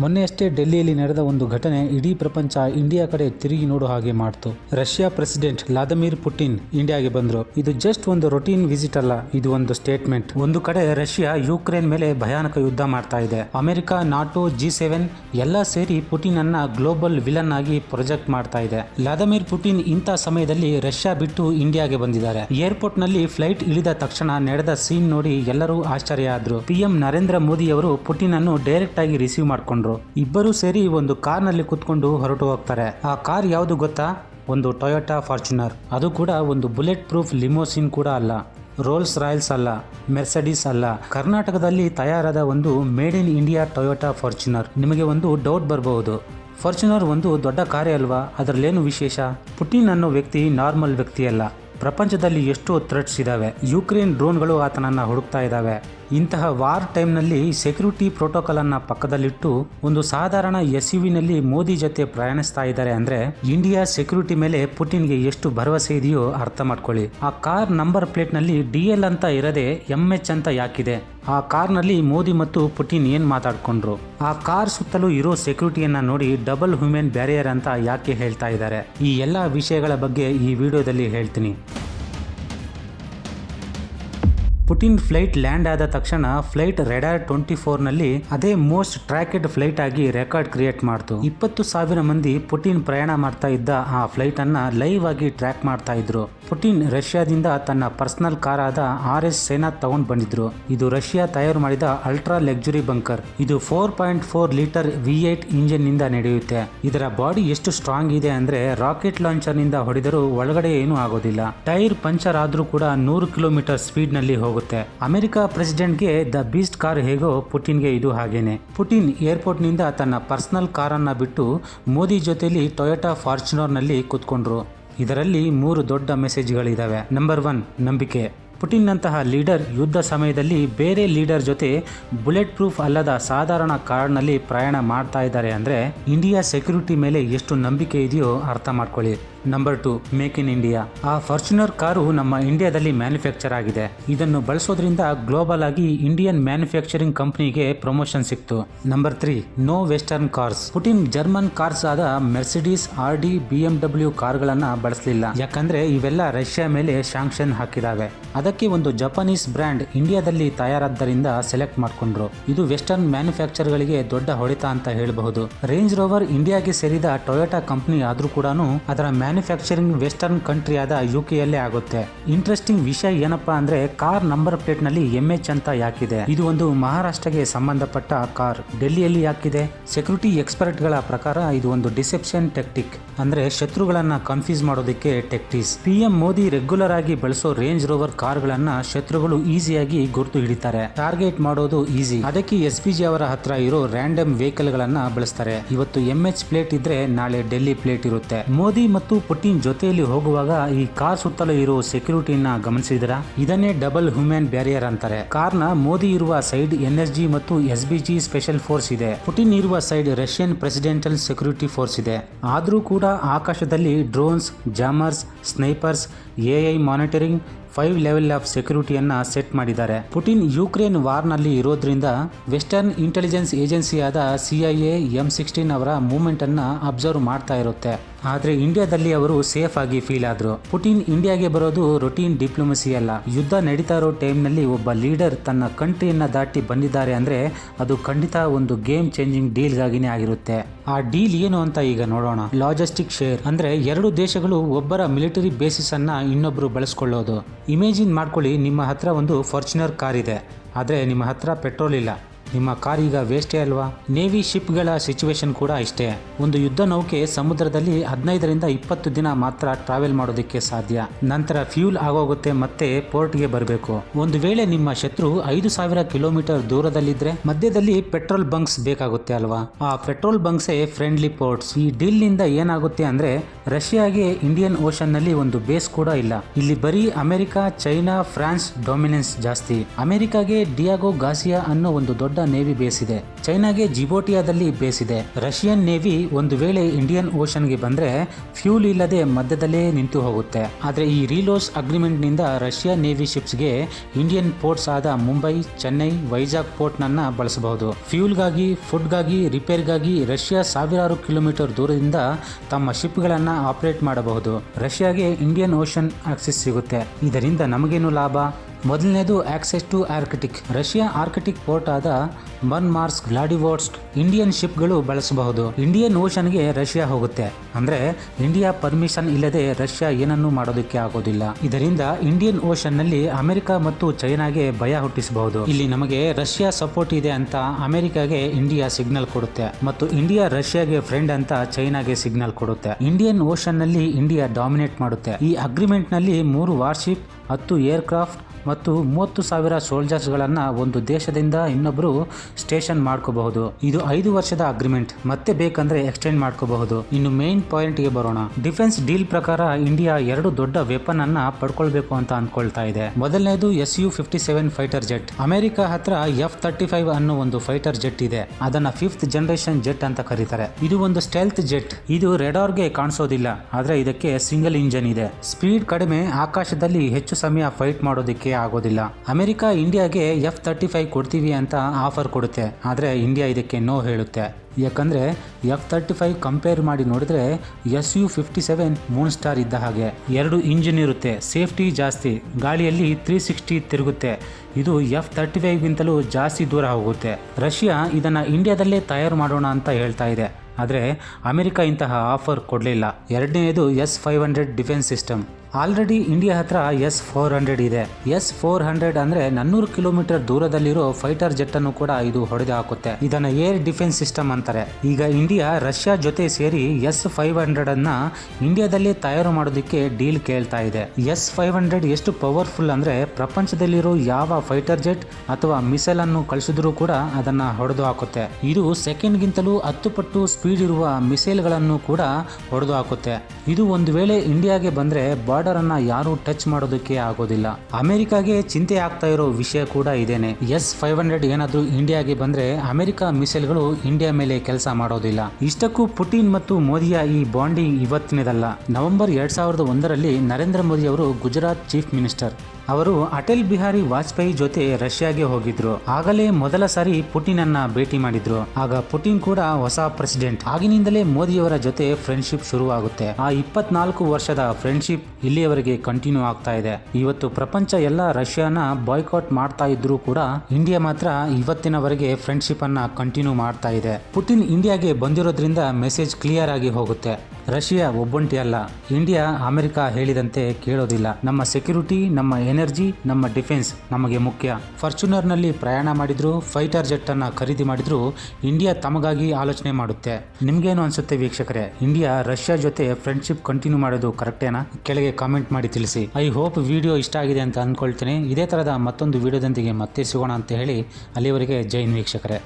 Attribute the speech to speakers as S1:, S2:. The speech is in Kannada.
S1: ಮೊನ್ನೆಯಷ್ಟೇ ಡೆಲ್ಲಿಯಲ್ಲಿ ನಡೆದ ಒಂದು ಘಟನೆ ಇಡೀ ಪ್ರಪಂಚ ಇಂಡಿಯಾ ಕಡೆ ತಿರುಗಿ ನೋಡೋ ಹಾಗೆ ಮಾಡ್ತು. ರಷ್ಯಾ ಪ್ರೆಸಿಡೆಂಟ್ ವ್ಲಾದಿಮಿರ್ ಪುಟಿನ್ ಇಂಡಿಯಾಗೆ ಬಂದ್ರು. ಇದು ಜಸ್ಟ್ ಒಂದು ರೊಟೀನ್ ವಿಸಿಟ್ ಅಲ್ಲ, ಇದು ಒಂದು ಸ್ಟೇಟ್ಮೆಂಟ್ ಒಂದು ಕಡೆ ರಷ್ಯಾ ಯುಕ್ರೇನ್ ಮೇಲೆ ಭಯಾನಕ ಯುದ್ಧ ಮಾಡ್ತಾ ಇದೆ. ಅಮೆರಿಕ, ನಾಟೋ, ಜಿ ಸೆವೆನ್ ಎಲ್ಲ ಸೇರಿ ಪುಟಿನ್ ಅನ್ನ ಗ್ಲೋಬಲ್ ವಿಲನ್ ಆಗಿ ಪ್ರೊಜೆಕ್ಟ್ ಮಾಡ್ತಾ ಇದೆ. ವ್ಲಾದಿಮಿರ್ ಪುಟಿನ್ ಇಂಥ ಸಮಯದಲ್ಲಿ ರಷ್ಯಾ ಬಿಟ್ಟು ಇಂಡಿಯಾಗೆ ಬಂದಿದ್ದಾರೆ. ಏರ್ಪೋರ್ಟ್ನಲ್ಲಿ ಫ್ಲೈಟ್ ಇಳಿದ ತಕ್ಷಣ ನಡೆದ ಸೀನ್ ನೋಡಿ ಎಲ್ಲರೂ ಆಶ್ಚರ್ಯ ಆದ್ರು. ಪಿಎಂ ನರೇಂದ್ರ ಮೋದಿ ಅವರು ಪುಟಿನ್ ಅನ್ನು ಡೈರೆಕ್ಟ್ ಆಗಿ ರಿಸೀವ್ ಮಾಡ್ಕೊಂಡ್ರು. ಇಬ್ಬರು ಸೇರಿ ಒಂದು ಕಾರ್ನಲ್ಲಿ ಕುತ್ಕೊಂಡು ಹೊರಟು ಹೋಗ್ತಾರೆ. ಆ ಕಾರ್ ಯಾವುದು ಗೊತ್ತಾ? ಒಂದು ಟೊಯೋಟಾ ಫಾರ್ಚುನರ್ ಅದು ಕೂಡ ಒಂದು ಬುಲೆಟ್ ಪ್ರೂಫ್ ಲಿಮೋಸಿನ್ ಕೂಡ ಅಲ್ಲ. ರೋಲ್ಸ್ ರಾಯಲ್ಸ್ ಅಲ್ಲ. ಮೆರ್ಸಡೀಸ್ ಅಲ್ಲ. ಕರ್ನಾಟಕದಲ್ಲಿ ತಯಾರಾದ ಒಂದು made in India Toyota Fortuner ನಿಮಗೆ ಒಂದು ಡೌಟ್ ಬರಬಹುದು. ಫಾರ್ಚುನರ್ ಒಂದು ದೊಡ್ಡ ಕಾರ್ಯ ಅಲ್ವಾ? ಅದರಲ್ಲೇನು ವಿಶೇಷ? ಪುಟಿನ್ ಅನ್ನೋ ವ್ಯಕ್ತಿ ನಾರ್ಮಲ್ ವ್ಯಕ್ತಿಯಲ್ಲ. ಪ್ರಪಂಚದಲ್ಲಿ ಎಷ್ಟೋ ಥ್ರೆಟ್ಸ್ ಇದ್ದಾವೆ ಯುಕ್ರೇನ್ ಡ್ರೋನ್ಗಳು ಆತನನ್ನ ಹುಡುಕ್ತಾ ಇದ್ದಾವೆ ಇಂತಹ ವಾರ್ ಟೈಮ್ನಲ್ಲಿ ಸೆಕ್ಯೂರಿಟಿ ಪ್ರೋಟೋಕಾಲ್ ಅನ್ನ ಪಕ್ಕದಲ್ಲಿಟ್ಟು ಒಂದು ಸಾಧಾರಣ ಎಸ್ ಯುವಿನಲ್ಲಿ ಮೋದಿ ಜೊತೆ ಪ್ರಯಾಣಿಸ್ತಾ ಇದ್ದಾರೆ ಅಂದ್ರೆ ಇಂಡಿಯಾ ಸೆಕ್ಯೂರಿಟಿ ಮೇಲೆ ಪುಟಿನ್ಗೆ ಎಷ್ಟು ಭರವಸೆ ಇದೆಯೋ ಅರ್ಥ ಮಾಡ್ಕೊಳ್ಳಿ. ಆ ಕಾರ್ ನಂಬರ್ ಪ್ಲೇಟ್ನಲ್ಲಿ ಡಿ ಎಲ್ ಅಂತ ಇರದೆ ಎಂ ಎಚ್ ಅಂತ ಯಾಕಿದೆ? ಆ ಕಾರ್ನಲ್ಲಿ ಮೋದಿ ಮತ್ತು ಪುಟಿನ್ ಏನು ಮಾತಾಡ್ಕೊಂಡ್ರು? ಆ ಕಾರ್ ಸುತ್ತಲೂ ಇರೋ ಸೆಕ್ಯೂರಿಟಿಯನ್ನ ನೋಡಿ ಡಬಲ್ ಹ್ಯೂಮನ್ ಬ್ಯಾರಿಯರ್ ಅಂತ ಯಾಕೆ ಹೇಳ್ತಾ ಇದ್ದಾರೆ? ಈ ಎಲ್ಲಾ ವಿಷಯಗಳ ಬಗ್ಗೆ ಈ ವಿಡಿಯೋದಲ್ಲಿ ಹೇಳ್ತೀನಿ. ಪುಟಿನ್ ಫ್ಲೈಟ್ ಲ್ಯಾಂಡ್ ಆದ ತಕ್ಷಣ ಫ್ಲೈಟ್ ರೆಡಾರ್ ಟ್ವೆಂಟಿ ಫೋರ್ನಲ್ಲಿ ಅದೇ ಮೋಸ್ಟ್ ಟ್ರ್ಯಾಕೆಡ್ ಫ್ಲೈಟ್ ಆಗಿ ರೆಕಾರ್ಡ್ ಕ್ರಿಯೇಟ್ ಮಾಡ್ತು. ಇಪ್ಪತ್ತು ಸಾವಿರ ಮಂದಿ ಪುಟಿನ್ ಪ್ರಯಾಣ ಮಾಡ್ತಾ ಇದ್ದ ಆ ಫ್ಲೈಟ್ ಅನ್ನ ಲೈವ್ ಆಗಿ ಟ್ರ್ಯಾಕ್ ಮಾಡ್ತಾ ಇದ್ರು. ಪುಟಿನ್ ರಷ್ಯಾದಿಂದ ತನ್ನ ಪರ್ಸನಲ್ ಕಾರ್ ಆದ ಆರ್ ಎಸ್ ಸೇನಾ ತಗೊಂಡ್ ಬಂದಿದ್ರು. ಇದು ರಷ್ಯಾ ತಯಾರು ಮಾಡಿದ ಅಲ್ಟ್ರಾ ಲಕ್ಸುರಿ ಬಂಕರ್. ಇದು four point four litre V eight ಇಂಜಿನ್ನಿಂದ ನಡೆಯುತ್ತೆ. ಇದರ ಬಾಡಿ ಎಷ್ಟು ಸ್ಟ್ರಾಂಗ್ ಇದೆ ಅಂದ್ರೆ ರಾಕೆಟ್ ಲಾಂಚರ್ನಿಂದ ಹೊಡೆದರೂ ಒಳಗಡೆ ಏನೂ ಆಗೋದಿಲ್ಲ. ಟೈರ್ ಪಂಚರ್ ಆದ್ರೂ ಕೂಡ ನೂರು ಕಿಲೋಮೀಟರ್ ಸ್ಪೀಡ್ನಲ್ಲಿ ಹೋಗುತ್ತೆ. ಅಮೆರಿಕ ಪ್ರೆಸಿಡೆಂಟ್ಗೆ ದ ಬೀಸ್ಟ್ ಕಾರ್ ಹೇಗೋ ಪುಟಿನ್ಗೆ ಇದು ಹಾಗೇನೆ. ಪುಟಿನ್ ಏರ್ಪೋರ್ಟ್ನಿಂದ ತನ್ನ ಪರ್ಸನಲ್ ಕಾರನ್ನು ಬಿಟ್ಟು ಮೋದಿ ಜೊತೆಲಿ ಟೊಯೋಟಾ ಫಾರ್ಚುನರ್ನಲ್ಲಿ ಕೂತ್ಕೊಂಡ್ರು. ಇದರಲ್ಲಿ ಮೂರು ದೊಡ್ಡ ಮೆಸೇಜ್ಗಳಿದ್ದಾವೆ ನಂಬರ್ ಒನ್, ನಂಬಿಕೆ. ಪುಟಿನ್ನಂತಹ ಲೀಡರ್ ಯುದ್ಧ ಸಮಯದಲ್ಲಿ ಬೇರೆ ಲೀಡರ್ ಜೊತೆ ಬುಲೆಟ್ ಪ್ರೂಫ್ ಅಲ್ಲದ ಸಾಧಾರಣ ಕಾರ್ನಲ್ಲಿ ಪ್ರಯಾಣ ಮಾಡ್ತಾ ಇದ್ದಾರೆ ಅಂದರೆ ಇಂಡಿಯಾ ಸೆಕ್ಯೂರಿಟಿ ಮೇಲೆ ಎಷ್ಟು ನಂಬಿಕೆ ಇದೆಯೋ ಅರ್ಥ ಮಾಡ್ಕೊಳ್ಳಿ. Number two make in India ಆ ಫಾರ್ಚುನರ್ ಕಾರು ನಮ್ಮ ಇಂಡಿಯಾದಲ್ಲಿ ಮ್ಯಾನುಫ್ಯಾಕ್ಚರ್ ಆಗಿದೆ. ಇದನ್ನು ಬಳಸೋದ್ರಿಂದ ಗ್ಲೋಬಲ್ ಆಗಿ ಇಂಡಿಯನ್ ಮ್ಯಾನುಫ್ಯಾಕ್ಚರಿಂಗ್ ಕಂಪನಿಗೆ ಪ್ರಮೋಷನ್ ಸಿಕ್ತು. Number three no western cars Putin German cars ಆದ Mercedes or the B M W ಕಾರ್ಗಳನ್ನ ಬಳಸಲಿಲ್ಲ. ಯಾಕಂದ್ರೆ ಇವೆಲ್ಲ ರಷ್ಯಾ ಮೇಲೆ ಶಾಂಕ್ಷನ್ ಹಾಕಿದಾವೆ. ಅದಕ್ಕೆ ಒಂದು ಜಪಾನೀಸ್ ಬ್ರ್ಯಾಂಡ್ ಇಂಡಿಯಾದಲ್ಲಿ ತಯಾರಾದ್ದರಿಂದ ಸೆಲೆಕ್ಟ್ ಮಾಡ್ಕೊಂಡ್ರು. ಇದು ವೆಸ್ಟರ್ನ್ ಮ್ಯಾನುಫ್ಯಾಕ್ಚರ್ಗಳಿಗೆ ದೊಡ್ಡ ಹೊಡೆತ ಅಂತ ಹೇಳಬಹುದು. ರೇಂಜ್ ರೋವರ್ ಇಂಡಿಯಾಗೆ ಸೇರಿದ ಟೊಯೋಟಾ ಕಂಪನಿ ಆದ್ರೂ ಕೂಡ ಅದರ ಮ್ಯಾನುಫ್ಯಾಕ್ಚರಿಂಗ್ ವೆಸ್ಟರ್ನ್ ಕಂಟ್ರಿ ಆದ ಯು ಯಲ್ಲೇ ಆಗುತ್ತೆ. ಇಂಟ್ರೆಸ್ಟಿಂಗ್ ವಿಷಯ ಏನಪ್ಪಾ ಅಂದ್ರೆ ಕಾರ್ ನಂಬರ್ ಪ್ಲೇಟ್ನಲ್ಲಿ ಎಂ ಎಚ್ ಅಂತ ಯಾಕಿದೆ. ಇದು ಒಂದು ಮಹಾರಾಷ್ಟ್ರಗೆ ಸಂಬಂಧಪಟ್ಟ ಕಾರ್. ಡೆಲ್ಲಿಯಲ್ಲಿ ಯಾಕಿದೆ? ಸೆಕ್ಯೂರಿಟಿ ಎಕ್ಸ್ಪರ್ಟ್ಗಳ ಪ್ರಕಾರ ಇದು ಒಂದು ಡಿಸೆಪ್ಷನ್ ಟೆಕ್ಟಿಕ್ ಅಂದ್ರೆ ಶತ್ರುಗಳನ್ನ ಕನ್ಫ್ಯೂಸ್ ಮಾಡೋದಕ್ಕೆ tactics P M Modi regular ಆಗಿ ಬಳಸೋ ರೇಂಜ್ ರೋವರ್ ಕಾರ್ ಗಳನ್ನ ಶತ್ರುಗಳು ಈಸಿಯಾಗಿ ಗುರುತು ಹಿಡಿತಾರೆ. ಟಾರ್ಗೆಟ್ ಮಾಡೋದು ಈಸಿ ಅದಕ್ಕೆ ಎಸ್ ಅವರ ಹತ್ರ ಇರೋ ರ್ಯಾಂಡಮ್ ವೆಹಿಕಲ್ ಗಳನ್ನ ಬಳಸ್ತಾರೆ. ಇವತ್ತು ಎಂ ಎಚ್ ಪ್ಲೇಟ್ ಇದ್ರೆ ನಾಳೆ ಡೆಲ್ಲಿ ಪ್ಲೇಟ್ ಇರುತ್ತೆ. ಮೋದಿ ಮತ್ತು ಪುಟಿನ್ ಜೊತೆಯಲ್ಲಿ ಹೋಗುವಾಗ ಈ ಕಾರ್ ಸುತ್ತಲೂ ಇರೋ ಸೆಕ್ಯೂರಿಟಿನ ಗಮನಿಸಿದ್ರ? ಇದನ್ನೇ ಡಬಲ್ ಹ್ಯೂಮನ್ ಬ್ಯಾರಿಯರ್ ಅಂತಾರೆ. ಕಾರ್ನ ಮೋದಿ ಇರುವ ಸೈಡ್ ಎನ್ ಎಸ್ ಜಿ ಮತ್ತು S B G special force ಇದೆ. ಪುಟಿನ್ ಇರುವ side Russian presidential security force ಇದೆ. ಆದರೂ ಕೂಡ ಆಕಾಶದಲ್ಲಿ drones jammers snipers AI monitoring five level of ಸೆಕ್ಯೂರಿಟಿಯನ್ನ set ಮಾಡಿದ್ದಾರೆ. ಪುಟಿನ್ ಯುಕ್ರೇನ್ ವಾರ್ನಲ್ಲಿ ಇರೋದ್ರಿಂದ ವೆಸ್ಟರ್ನ್ ಇಂಟೆಲಿಜೆನ್ಸ್ ಏಜೆನ್ಸಿಯಾದ ಸಿಐಎ ಎಂ ಸಿಕ್ಸ್ಟೀನ್ ಅವರ ಮೂವ್ಮೆಂಟ್ ಅನ್ನ ಅಬ್ಸರ್ವ್ ಮಾಡ್ತಾ ಇರುತ್ತೆ. ಆದ್ರೆ ಇಂಡಿಯಾದಲ್ಲಿ ಅವರು ಸೇಫ್ ಆಗಿ ಫೀಲ್ ಆದರು. ಪುಟಿನ್ ಇಂಡಿಯಾಗೆ ಬರೋದು ರೊಟೀನ್ ಡಿಪ್ಲೊಮಸಿ ಅಲ್ಲ. ಯುದ್ಧ ನಡೀತಾ ಇರೋ ಟೈಮ್ನಲ್ಲಿ ಒಬ್ಬ ಲೀಡರ್ ತನ್ನ ಕಂಟ್ರಿಯನ್ನು ದಾಟಿ ಬಂದಿದ್ದಾರೆ ಅಂದರೆ ಅದು ಖಂಡಿತ ಒಂದು ಗೇಮ್ ಚೇಂಜಿಂಗ್ ಡೀಲ್ಗಾಗಿನೇ ಆಗಿರುತ್ತೆ. ಆ ಡೀಲ್ ಏನು ಅಂತ ಈಗ ನೋಡೋಣ. ಲಾಜಿಸ್ಟಿಕ್ ಶೇರ್ ಅಂದರೆ ಎರಡು ದೇಶಗಳು ಒಬ್ಬರ ಮಿಲಿಟರಿ ಬೇಸಿಸ್ ಇನ್ನೊಬ್ಬರು ಬಳಸ್ಕೊಳ್ಳೋದು. ಇಮೇಜಿನ್ ಮಾಡ್ಕೊಳ್ಳಿ, ನಿಮ್ಮ ಹತ್ರ ಒಂದು ಫಾರ್ಚುನರ್ ಕಾರ್ ಇದೆ. ಆದರೆ ನಿಮ್ಮ ಹತ್ರ ಪೆಟ್ರೋಲ್ ಇಲ್ಲ. ನಿಮ್ಮ ಕಾರ್ ಈಗ ವೇಸ್ಟೇ ಅಲ್ವಾ? ನೇವಿ ಶಿಪ್ಗಳ ಸಿಚುವೇಶನ್ ಕೂಡ ಇಷ್ಟೇ. ಒಂದು ಯುದ್ಧ ನೌಕೆ ಸಮುದ್ರದಲ್ಲಿ ಹದಿನೈದರಿಂದ ಇಪ್ಪತ್ತು ದಿನ ಮಾತ್ರ ಟ್ರಾವೆಲ್ ಮಾಡೋದಕ್ಕೆ ಸಾಧ್ಯ. ನಂತರ ಫ್ಯೂಲ್ ಆಗೋಗುತ್ತೆ ಮತ್ತೆ ಪೋರ್ಟ್ಗೆ ಬರಬೇಕು. ಒಂದು ವೇಳೆ ನಿಮ್ಮ ಶತ್ರು ಐದು ಸಾವಿರ ಕಿಲೋಮೀಟರ್ ದೂರದಲ್ಲಿದ್ರೆ ಮಧ್ಯದಲ್ಲಿ ಪೆಟ್ರೋಲ್ ಬಂಕ್ಸ್ ಬೇಕಾಗುತ್ತೆ ಅಲ್ವಾ? ಆ ಪೆಟ್ರೋಲ್ ಬಂಕ್ಸೇ ಫ್ರೆಂಡ್ಲಿ ಪೋರ್ಟ್ಸ್ ಈ ಡೀಲ್ ಏನಾಗುತ್ತೆ ಅಂದ್ರೆ ರಷ್ಯಾಗೆ ಇಂಡಿಯನ್ ಓಷನ್ನಲ್ಲಿ ಒಂದು ಬೇಸ್ ಕೂಡ ಇಲ್ಲ. ಇಲ್ಲಿ ಬರೀ ಅಮೆರಿಕ, ಚೈನಾ, ಫ್ರಾನ್ಸ್ ಡೊಮಿನೆನ್ಸ್ ಜಾಸ್ತಿ. ಅಮೆರಿಕಾಗೆ ಡಿಯಾಗೋ ಗಾಸಿಯಾ ಅನ್ನೋ ಒಂದು ದೊಡ್ಡ ನೇವಿ ಬೇಸ್ ಇದೆ. ಚೈನಾಗೆ ಜಿಬೋಟಿಯಾದಲ್ಲಿ ಬೇಸ್ ಇದೆ. ರಷ್ಯನ್ ನೇವಿ ಒಂದು ವೇಳೆ ಇಂಡಿಯನ್ ಓಷನ್ಗೆ ಬಂದ್ರೆ ಫ್ಯೂಲ್ ಇಲ್ಲದೆ ಮಧ್ಯದಲ್ಲೇ ನಿಂತು ಹೋಗುತ್ತೆ. ಆದ್ರೆ ಈ ರೀಲೋಸ್ ಅಗ್ರಿಮೆಂಟ್ನಿಂದ ರಷ್ಯಾ ನೇವಿ ಶಿಪ್ಸ್ಗೆ ಇಂಡಿಯನ್ ಪೋರ್ಟ್ಸ್ ಆದ ಮುಂಬೈ, ಚೆನ್ನೈ, ವೈಜಾಗ್ ಪೋರ್ಟ್ ನನ್ನ ಬಳಸಬಹುದು. ಫ್ಯೂಲ್ಗಾಗಿ, ಫುಡ್ಗಾಗಿ, ರಿಪೇರ್ಗಾಗಿ ರಷ್ಯಾ ಸಾವಿರಾರು ಕಿಲೋಮೀಟರ್ ದೂರದಿಂದ ತಮ್ಮ ಶಿಪ್ಗಳನ್ನು ಆಪರೇಟ್ ಮಾಡಬಹುದು. ರಷ್ಯಾಗೆ ಇಂಡಿಯನ್ ಓಷನ್ ಆಕ್ಸಿಸ್ ಸಿಗುತ್ತೆ. ಇದರಿಂದ ನಮಗೇನು ಲಾಭ? ಮೊದಲನೇದು access to arctic Russia arctic port ಆದ ಮನ್ಮಾರ್ಸ್ ವ್ಲಾಡಿವೋಟ್ಸ್ಕ್ ಇಂಡಿಯನ್ ಶಿಪ್ಗಳು ಬಳಸಬಹುದು. ಇಂಡಿಯನ್ ಓಷನ್ಗೆ ರಷ್ಯಾ ಹೋಗುತ್ತೆ. ಅಂದ್ರೆ ಇಂಡಿಯಾ ಪರ್ಮಿಷನ್ ಇಲ್ಲದೆ ರಷ್ಯಾ ಏನನ್ನೂ ಮಾಡೋದಕ್ಕೆ ಆಗೋದಿಲ್ಲ. ಇದರಿಂದ ಇಂಡಿಯನ್ ಓಷನ್ನಲ್ಲಿ ಅಮೆರಿಕ ಮತ್ತು ಚೈನಾಗೆ ಭಯ ಹುಟ್ಟಿಸಬಹುದು. ಇಲ್ಲಿ ನಮಗೆ ರಷ್ಯಾ ಸಪೋರ್ಟ್ ಇದೆ ಅಂತ ಅಮೆರಿಕಾಗೆ ಇಂಡಿಯಾ ಸಿಗ್ನಲ್ ಕೊಡುತ್ತೆ. ಮತ್ತು ಇಂಡಿಯಾ ರಷ್ಯಾಗೆ ಫ್ರೆಂಡ್ ಅಂತ ಚೈನಾಗೆ ಸಿಗ್ನಲ್ ಕೊಡುತ್ತೆ. ಇಂಡಿಯನ್ ಓಷನ್ನಲ್ಲಿ ಇಂಡಿಯಾ ಡಾಮಿನೇಟ್ ಮಾಡುತ್ತೆ. ಈ ಅಗ್ರಿಮೆಂಟ್ನಲ್ಲಿ ಮೂರು ವಾರ್ಶಿಪ್ ಹತ್ತು ಏರ್ಕ್ರಾಫ್ಟ್ ಮತ್ತು ಮೂವತ್ತು ಸಾವಿರ ಸೋಲ್ಜರ್ಸ್ಗಳನ್ನು ಒಂದು ದೇಶದಿಂದ ಇನ್ನೊಬ್ಬರು ಸ್ಟೇಷನ್ ಮಾಡ್ಕೋಬಹುದು. ಇದು ಐದು ವರ್ಷದ ಅಗ್ರಿಮೆಂಟ್ ಮತ್ತೆ ಬೇಕಂದ್ರೆ ಎಕ್ಸ್ಟೆಂಡ್ ಮಾಡ್ಕೋಬಹುದು. ಇನ್ನು ಮೇನ್ ಪಾಯಿಂಟ್ಗೆ ಬರೋಣ. ಡಿಫೆನ್ಸ್ ಡೀಲ್ ಪ್ರಕಾರ ಇಂಡಿಯಾ ಎರಡು ದೊಡ್ಡ ವೆಪನ್ ಅನ್ನ ಪಡ್ಕೊಳ್ಬೇಕು ಅಂತ ಅನ್ಕೊಳ್ತಾ ಇದೆ. ಮೊದಲನೇದು S U fifty seven fighter jet America ಹತ್ರ ಎಫ್ ತರ್ಟಿ ಫೈವ್ ಅನ್ನೋ ಒಂದು ಫೈಟರ್ ಜೆಟ್ ಇದೆ. ಅದನ್ನ ಫಿಫ್ತ್ ಜನರೇಷನ್ ಜೆಟ್ ಅಂತ ಕರೀತಾರೆ. ಇದು ಒಂದು ಸ್ಟೆಲ್ತ್ ಜೆಟ್ ಇದು ರೆಡಾರ್ಗೆ ಕಾಣಿಸೋದಿಲ್ಲ. ಆದ್ರೆ ಇದಕ್ಕೆ ಸಿಂಗಲ್ ಇಂಜನ್ ಇದೆ. ಸ್ಪೀಡ್ ಕಡಿಮೆ, ಆಕಾಶದಲ್ಲಿ ಹೆಚ್ಚು ಸಮಯ ಫೈಟ್ ಮಾಡೋದಕ್ಕೆ ಆಗೋದಿಲ್ಲ. ಅಮೆರಿಕ ಇಂಡಿಯಾಗೆ ಎಫ್ ತರ್ಟಿ ಫೈವ್ ಕೊಡ್ತೀವಿ ಅಂತ ಆಫರ್ ಕೊಡುತ್ತೆ. ಆದರೆ ಇಂಡಿಯಾ ಇದಕ್ಕೆ ನೋ ಹೇಳುತ್ತೆ. ಯಾಕಂದರೆ ಎಫ್ ತರ್ಟಿ ಫೈವ್ ಕಂಪೇರ್ ಮಾಡಿ ನೋಡಿದ್ರೆ S U fifty seven moon star ಇದ್ದ ಹಾಗೆ. ಎರಡು ಇಂಜಿನ್ ಇರುತ್ತೆ ಸೇಫ್ಟಿ ಜಾಸ್ತಿ, ಗಾಳಿಯಲ್ಲಿ ತ್ರೀ ಸಿಕ್ಸ್ಟಿ ತಿರುಗುತ್ತೆ. ಇದು ಎಫ್ ತರ್ಟಿ ಫೈವ್ಗಿಂತಲೂ ಜಾಸ್ತಿ ದೂರ ಹೋಗುತ್ತೆ. ರಷ್ಯಾ ಇದನ್ನು ಇಂಡಿಯಾದಲ್ಲೇ ತಯಾರು ಮಾಡೋಣ ಅಂತ ಹೇಳ್ತಾ ಇದೆ. ಆದರೆ ಅಮೆರಿಕ ಇಂತಹ ಆಫರ್ ಕೊಡಲಿಲ್ಲ. ಎರಡನೆಯದು S five hundred defence system already India ಹತ್ರ ಎಸ್ ಫೋರ್ ಹಂಡ್ರೆಡ್ ಇದೆ. ಎಸ್ ಫೋರ್ ಹಂಡ್ರೆಡ್ ಅಂದ್ರೆ ನನ್ನೂರು ಕಿಲೋಮೀಟರ್ ದೂರದಲ್ಲಿರೋ ಫೈಟರ್ ಜೆಟ್ ಅನ್ನು ಕೂಡ ಇದು ಹೊಡೆದು ಹಾಕುತ್ತೆ. ಇದನ್ನ ಏರ್ ಡಿಫೆನ್ಸ್ ಸಿಸ್ಟಮ್ ಅಂತಾರೆ. ಈಗ ಇಂಡಿಯಾ, ರಷ್ಯಾ ಜೊತೆ ಸೇರಿ ಎಸ್ ಫೈವ್ ಹಂಡ್ರೆಡ್ ಅನ್ನ ಇಂಡಿಯಾದಲ್ಲಿ ತಯಾರು ಮಾಡೋದಕ್ಕೆ ಡೀಲ್ ಕೇಳ್ತಾ ಇದೆ. ಎಸ್ ಫೈವ್ ಹಂಡ್ರೆಡ್ ಎಷ್ಟು ಪವರ್ಫುಲ್ ಅಂದ್ರೆ ಪ್ರಪಂಚದಲ್ಲಿರೋ ಯಾವ ಫೈಟರ್ ಜೆಟ್ ಅಥವಾ ಮಿಸೈಲ್ ಅನ್ನು ಕಳಿಸಿದ್ರು ಕೂಡ ಅದನ್ನ ಹೊಡೆದು ಹಾಕುತ್ತೆ. ಇದು ಸೆಕೆಂಡ್ಗಿಂತಲೂ ಹತ್ತು ಪಟ್ಟು ಸ್ಪೀಡ್ ಇರುವ ಮಿಸೈಲ್ಗಳನ್ನು ಕೂಡ ಹೊಡೆದು ಹಾಕುತ್ತೆ. ಇದು ಒಂದು ವೇಳೆ ಇಂಡಿಯಾಗೆ ಬಂದ್ರೆ ಬಾರ್ಡರ್ ಅನ್ನ ಯಾರು ಟಚ್ ಮಾಡೋದಕ್ಕೆ ಆಗೋದಿಲ್ಲ. ಅಮೆರಿಕಾಗೆ ಚಿಂತೆ ಆಗ್ತಾ ಇರೋ ವಿಷಯ ಕೂಡ ಇದೇನೆ. ಎಸ್ ಫೈವ್ ಹಂಡ್ರೆಡ್ ಏನಾದ್ರೂ ಇಂಡಿಯಾಗೆ ಬಂದ್ರೆ ಅಮೆರಿಕ ಮಿಸೈಲ್ಗಳು ಇಂಡಿಯಾ ಮೇಲೆ ಕೆಲಸ ಮಾಡೋದಿಲ್ಲ. ಇಷ್ಟಕ್ಕೂ ಪುಟಿನ್ ಮತ್ತು ಮೋದಿಯ ಈ ಬಾಂಡಿಂಗ್ ಇವತ್ತಿನದಲ್ಲ. ನವೆಂಬರ್ ಎರಡ್ ಸಾವಿರದ ಒಂದರಲ್ಲಿ ನರೇಂದ್ರ ಮೋದಿ ಅವರು ಗುಜರಾತ್ ಚೀಫ್ ಮಿನಿಸ್ಟರ್. ಅವರು ಅಟಲ್ ಬಿಹಾರಿ ವಾಜಪೇಯಿ ಜೊತೆ ರಷ್ಯಾಗೆ ಹೋಗಿದ್ರು. ಆಗಲೇ ಮೊದಲ ಸಾರಿ ಪುಟಿನ್ ಅನ್ನ ಭೇಟಿ ಮಾಡಿದ್ರು. ಆಗ ಪುಟಿನ್ ಕೂಡ ಹೊಸ ಪ್ರೆಸಿಡೆಂಟ್. ಆಗಿನಿಂದಲೇ ಮೋದಿಯವರ ಜೊತೆ ಫ್ರೆಂಡ್ಶಿಪ್ ಶುರುವಾಗುತ್ತೆ. ಆ ಇಪ್ಪತ್ನಾಲ್ಕು ವರ್ಷದ ಫ್ರೆಂಡ್ಶಿಪ್ ಇಲ್ಲಿಯವರೆಗೆ ಕಂಟಿನ್ಯೂ ಆಗ್ತಾ ಇದೆ. ಇವತ್ತು ಪ್ರಪಂಚ ಎಲ್ಲ ರಷ್ಯಾನ ಬಾಯ್ಕಾಟ್ ಮಾಡ್ತಾ ಇದ್ರೂ ಕೂಡ ಇಂಡಿಯಾ ಮಾತ್ರ ಇವತ್ತಿನವರೆಗೆ ಫ್ರೆಂಡ್ಶಿಪ್ ಅನ್ನ ಕಂಟಿನ್ಯೂ ಮಾಡ್ತಾ ಇದೆ. ಪುಟಿನ್ ಇಂಡಿಯಾಗೆ ಬಂದಿರೋದ್ರಿಂದ ಮೆಸೇಜ್ ಕ್ಲಿಯರ್ ಆಗಿ ಹೋಗುತ್ತೆ. ರಷ್ಯಾ ಒಬ್ಬಂಟಿ ಅಲ್ಲ. ಇಂಡಿಯಾ, ಅಮೆರಿಕ ಹೇಳಿದಂತೆ ಕೇಳೋದಿಲ್ಲ. ನಮ್ಮ ಸೆಕ್ಯೂರಿಟಿ, ನಮ್ಮ ಎನರ್ಜಿ, ನಮ್ಮ ಡಿಫೆನ್ಸ್ ನಮಗೆ ಮುಖ್ಯ. ಫಾರ್ಚುನರ್ನಲ್ಲಿ ಪ್ರಯಾಣ ಮಾಡಿದ್ರು, ಫೈಟರ್ ಜೆಟ್ ಅನ್ನ ಖರೀದಿ ಮಾಡಿದ್ರು, ಇಂಡಿಯಾ ತಮಗಾಗಿ ಆಲೋಚನೆ ಮಾಡುತ್ತೆ. ನಿಮ್ಗೇನು ಅನ್ಸುತ್ತೆ ವೀಕ್ಷಕರೇ? ಇಂಡಿಯಾ, ರಷ್ಯಾ ಜೊತೆ ಫ್ರೆಂಡ್ಶಿಪ್ ಕಂಟಿನ್ಯೂ ಮಾಡೋದು ಕರೆಕ್ಟೇನಾ? ಕೆಳಗೆ ಕಾಮೆಂಟ್ ಮಾಡಿ ತಿಳಿಸಿ. ಐ ಹೋಪ್ ವಿಡಿಯೋ ಇಷ್ಟ ಆಗಿದೆ ಅಂತ ಅಂದ್ಕೊಳ್ತೀನಿ ಇದೇ ಥರದ ಮತ್ತೊಂದು ವಿಡಿಯೋದೊಂದಿಗೆ ಮತ್ತೆ ಸಿಗೋಣ ಅಂತ ಹೇಳಿ ಅಲ್ಲಿವರೆಗೆ ಜೈನ್ ವೀಕ್ಷಕರೇ.